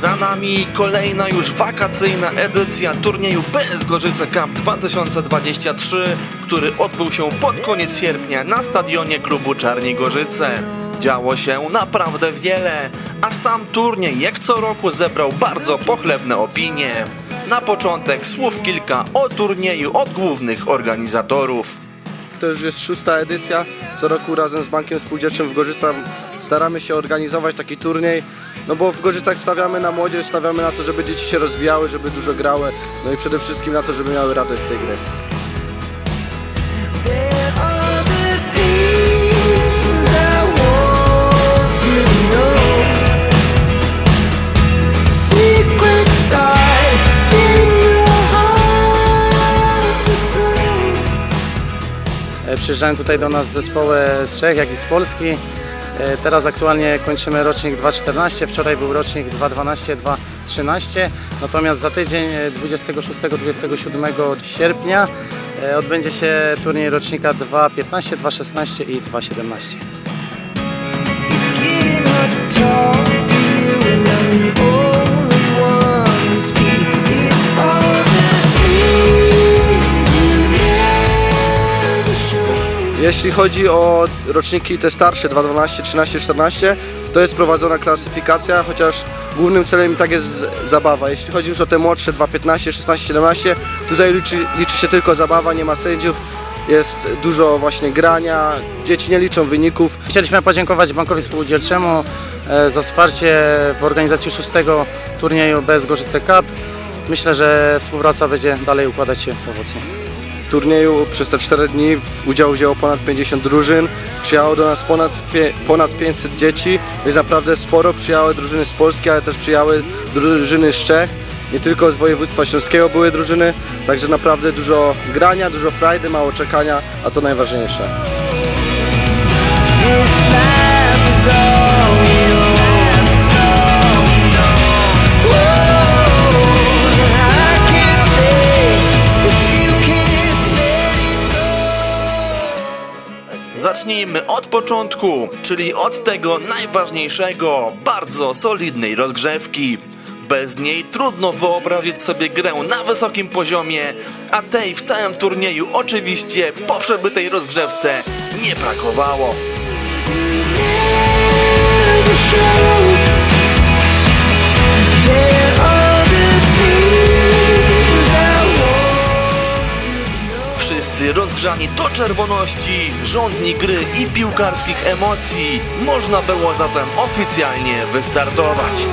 Za nami kolejna już wakacyjna edycja turnieju PS Gorzyce Cup 2023, który odbył się pod koniec sierpnia na stadionie klubu Czarni Gorzyce. Działo się naprawdę wiele, a sam turniej jak co roku zebrał bardzo pochlebne opinie. Na początek słów kilka o turnieju od głównych organizatorów. To już jest szósta edycja. Co roku razem z Bankiem Spółdzielczym w Gorzycach staramy się organizować taki turniej. No bo w Gorzycach stawiamy na młodzież, stawiamy na to, żeby dzieci się rozwijały, żeby dużo grały. No i przede wszystkim na to, żeby miały radość z tej gry. Przyjeżdżają tutaj do nas zespoły z Czech, jak i z Polski. E, Teraz aktualnie kończymy rocznik 2.14, wczoraj był rocznik 2.12, 2.13. Natomiast za tydzień, e, 26-27 sierpnia, e, odbędzie się turniej rocznika 2.15, 2.16 i 2.17. Jeśli chodzi o roczniki te starsze 2.12, 13, 14, to jest prowadzona klasyfikacja, chociaż głównym celem i tak jest zabawa. Jeśli chodzi już o te młodsze 2.15, 16, 17, tutaj liczy, liczy się tylko zabawa, nie ma sędziów, jest dużo właśnie grania, dzieci nie liczą wyników. Chcieliśmy podziękować Bankowi Spółdzielczemu e, za wsparcie w organizacji szóstego turnieju bez Gorzyce Cup. Myślę, że współpraca będzie dalej układać się owocnie. Turnieju. Przez te 4 dni udział wzięło ponad 50 drużyn, przyjechało do nas ponad, ponad 500 dzieci, więc naprawdę sporo. Przyjechały drużyny z Polski, ale też przyjechały drużyny z Czech. Nie tylko z województwa śląskiego były drużyny, także naprawdę dużo grania, dużo frajdy, mało czekania, a to najważniejsze. Początku, czyli od tego najważniejszego, bardzo solidnej rozgrzewki. Bez niej trudno wyobrazić sobie grę na wysokim poziomie, a tej w całym turnieju oczywiście po przebytej rozgrzewce nie brakowało. Do czerwoności, żądni gry i piłkarskich emocji, można było zatem oficjalnie wystartować.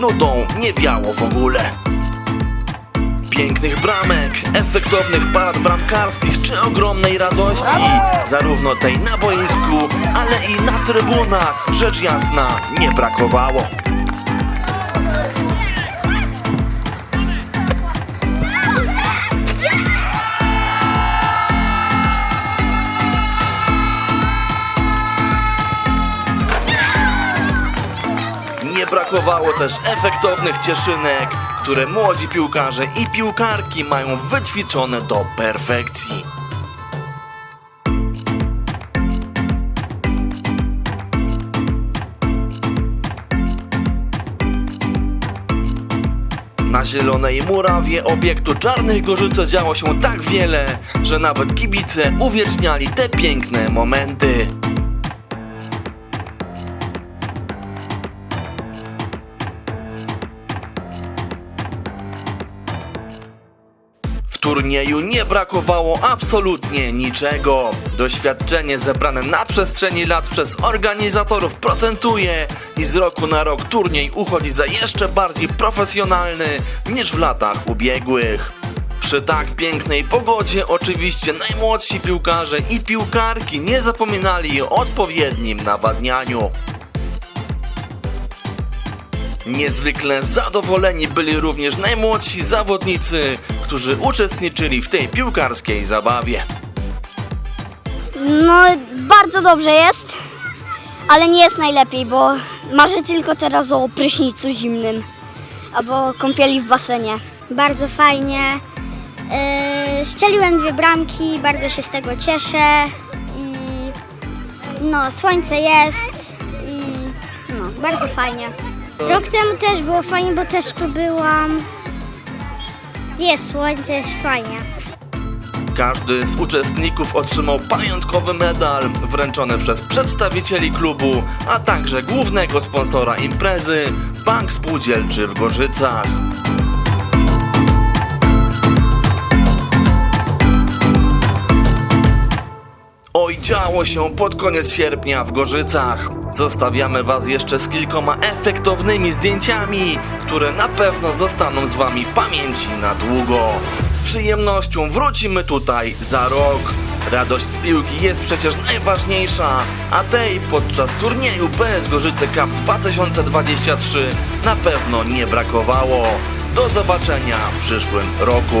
Nudą nie wiało w ogóle. Pięknych bramek, efektownych parad bramkarskich czy ogromnej radości, zarówno tej na boisku, ale i na trybunach, rzecz jasna, nie brakowało. Nie brakowało też efektownych cieszynek, które młodzi piłkarze i piłkarki mają wyćwiczone do perfekcji. Na zielonej murawie obiektu Czarnych Gorzyce działo się tak wiele, że nawet kibice uwieczniali te piękne momenty. Turnieju nie brakowało absolutnie niczego. Doświadczenie zebrane na przestrzeni lat przez organizatorów procentuje i z roku na rok turniej uchodzi za jeszcze bardziej profesjonalny niż w latach ubiegłych. Przy tak pięknej pogodzie oczywiście najmłodsi piłkarze i piłkarki nie zapominali o odpowiednim nawadnianiu. Niezwykle zadowoleni byli również najmłodsi zawodnicy, którzy uczestniczyli w tej piłkarskiej zabawie. No, bardzo dobrze jest, ale nie jest najlepiej, bo marzę tylko teraz o prysznicu zimnym albo kąpieli w basenie. Bardzo fajnie. Yy, strzeliłem dwie bramki, bardzo się z tego cieszę i no, słońce jest i no, bardzo fajnie. Rok temu też było fajnie, bo też tu byłam. Jest słońce, jest fajnie. Każdy z uczestników otrzymał pamiątkowy medal wręczony przez przedstawicieli klubu, a także głównego sponsora imprezy Bank Spółdzielczy w Gorzycach. Działo się pod koniec sierpnia w Gorzycach. Zostawiamy Was jeszcze z kilkoma efektownymi zdjęciami, które na pewno zostaną z Wami w pamięci na długo. Z przyjemnością wrócimy tutaj za rok. Radość z piłki jest przecież najważniejsza, a tej podczas turnieju PS Gorzyce Cup 2023 na pewno nie brakowało. Do zobaczenia w przyszłym roku.